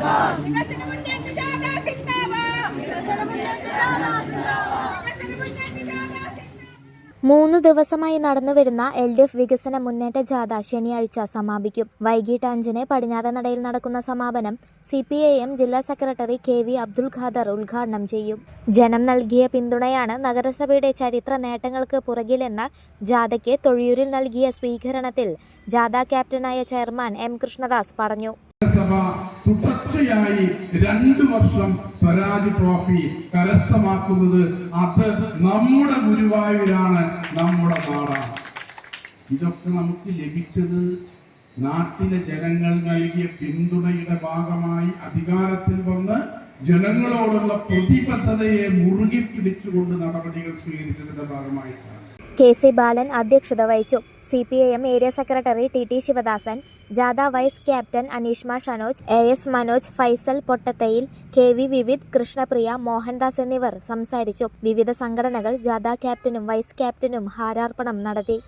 জিন্দাবাদ മൂന്ന് ദിവസമായി നടന്നുവരുന്ന എൽ ഡി എഫ് വികസന മുന്നേറ്റ ജാഥ ശനിയാഴ്ച സമാപിക്കും. വൈകിട്ട് അഞ്ചിന് പടിഞ്ഞാറനടയിൽ നടക്കുന്ന സമാപനം സി പി ഐ എം ജില്ലാ secretary K V Abdul Khader ഉദ്ഘാടനം ചെയ്യും. ജനം നൽകിയ പിന്തുണയാണ് നഗരസഭയുടെ ചരിത്ര നേട്ടങ്ങൾക്ക് പുറകിലെന്ന ജാഥയ്ക്ക് തൊഴിയൂരിൽ നൽകിയ സ്വീകരണത്തിൽ ജാഥ ക്യാപ്റ്റനായ ചെയർമാൻ എം കൃഷ്ണദാസ് പറഞ്ഞു. തുടർച്ചയായി രണ്ടു വർഷം സ്വരാജ് ട്രോഫി കരസ്ഥമാക്കുന്നത് അത് നമ്മുടെ ഗുരുവായൂരാണ് നമ്മുടെ നാടാണ്. ഇതൊക്കെ നമുക്ക് ലഭിച്ചത് നാട്ടിലെ ജനങ്ങൾ നൽകിയ പിന്തുണയുടെ ഭാഗമായി അധികാരത്തിൽ വന്ന് ജനങ്ങളോടുള്ള പ്രതിബദ്ധതയെ മുറുകി പിടിച്ചുകൊണ്ട് നടപടികൾ സ്വീകരിച്ചതിന്റെ ഭാഗമായിട്ടാണ്. കെ സി ബാലൻ അധ്യക്ഷത വഹിച്ചു. C P I M area secretary T T Sivadasan ജാഥ vice captain Aneeshma Shanoj A S Manoj Faisal Pottathayil K V Vividh Krishnapriya Mohandas എന്നിവർ സംസാരിച്ചു. വിവിധ സംഘടനകൾ ജാഥ ക്യാപ്റ്റനും വൈസ് ക്യാപ്റ്റനും ഹാരാർപ്പണം നടത്തി.